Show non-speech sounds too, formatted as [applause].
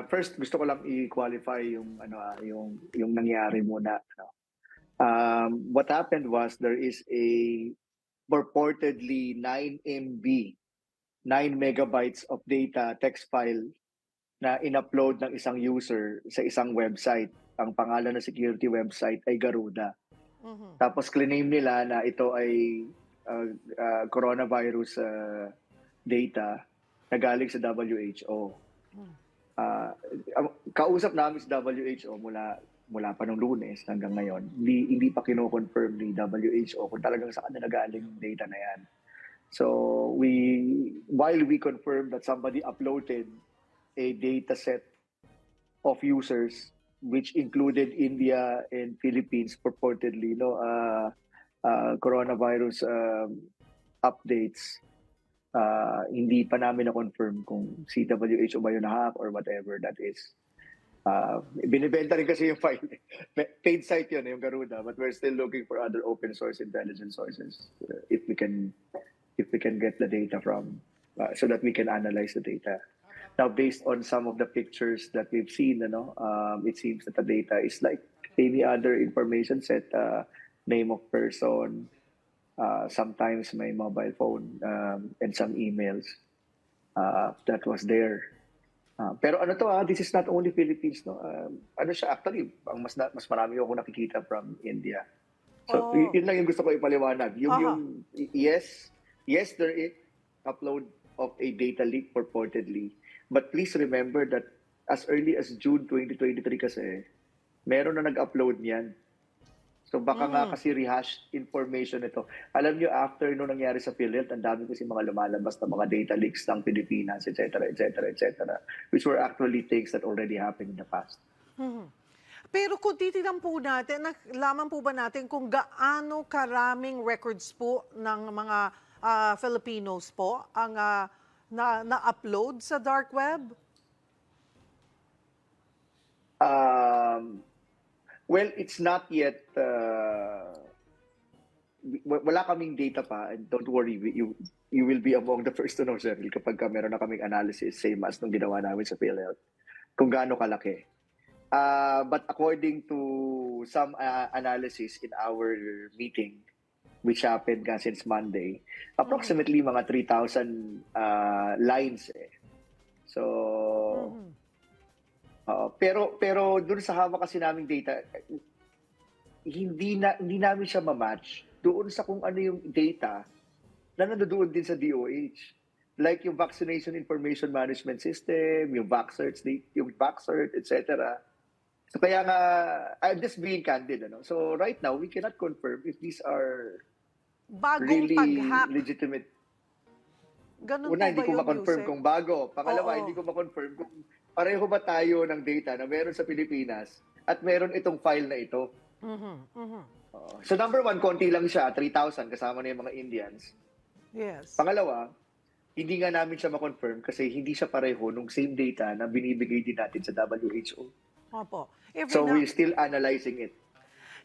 uh, first gusto ko lang i-qualify yung ano ah, yung yung nangyari muna. Ano. Um, what happened was there is a purportedly 9 MB, 9 megabytes of data text file na in-upload ng isang user sa isang website. Ang pangalan ng security website ay Garuda. Mhm. Tapos claim nila na ito ay uh, uh, coronavirus uh, data na galing sa WHO. Hmm. Kausap namin sa WHO mula mula pa nung lunes hanggang ngayon, hindi, hindi pa kino-confirm ni WHO kung talagang saan na galing yung data na yan. So, we, while we confirm that somebody uploaded a data set of users which included India and Philippines purportedly no uh, uh, coronavirus um, updates uh, hindi pa namin na confirm kung si WHO ba yun na hack or whatever that is. Uh, binibenta rin kasi yung [laughs] file. Pa- paid site yun yung Garuda but we're still looking for other open source intelligence sources uh, if we can if we can get the data from uh, so that we can analyze the data. Now based on some of the pictures that we've seen ano um, it seems that the data is like any other information set uh, name of person uh, sometimes may mobile phone um, and some emails uh, that was there Uh, pero ano to ah, this is not only Philippines no. Um, ano siya actually, ang mas na, mas marami ako nakikita from India. So Oh. yun lang yung gusto ko ipaliwanag. Yung Aha. yung yes, yes there is upload of a data leak purportedly. But please remember that as early as June 2023 kasi meron na nag-upload niyan. So baka nga Mm. kasi rehashed information ito. Alam niyo after nung nangyari sa PhilHealth, ang dami kasi mga lumalabas na mga data leaks ng Pilipinas, etc., etc., etc., which were actually things that already happened in the past. Mhm. Pero kung titignan po natin, nalaman po ba natin kung gaano karaming records po ng mga ah, Filipinos po ang ah, na, na-upload sa dark web? Um, well, it's not yet. Uh, wala kaming data pa, and don't worry, you you will be among the first to know, Cheryl, kapag ka meron na kaming analysis, same as nung ginawa namin sa PhilHealth, kung gaano kalaki. Uh, but according to some uh, analysis in our meeting, which happened nga since Monday, approximately mga 3,000 uh, lines eh. So, Mhm. Pero pero doon sa hawak kasi naming data, hindi na hindi namin siya ma-match doon sa kung ano yung data na nandoon din sa DOH. Like yung Vaccination Information Management System, yung Vaxcerts, the- yung Vaxcert, etc. So kaya nga, I'm just being candid. Ano? So right now, we cannot confirm if these are Bagong really pag-hack. legitimate Ganun Una, hindi ko ma-confirm kung bago. Pangalawa, Oo. hindi ko ma-confirm kung pareho ba tayo ng data na meron sa Pilipinas at meron itong file na ito. Mhm, mhm. Oo. So number one, konti lang siya, 3,000 kasama na yung mga Indians. Yes. Pangalawa, hindi nga namin siya ma-confirm kasi hindi siya pareho nung same data na binibigay din natin sa WHO. Opo. Every So now- we're still analyzing it.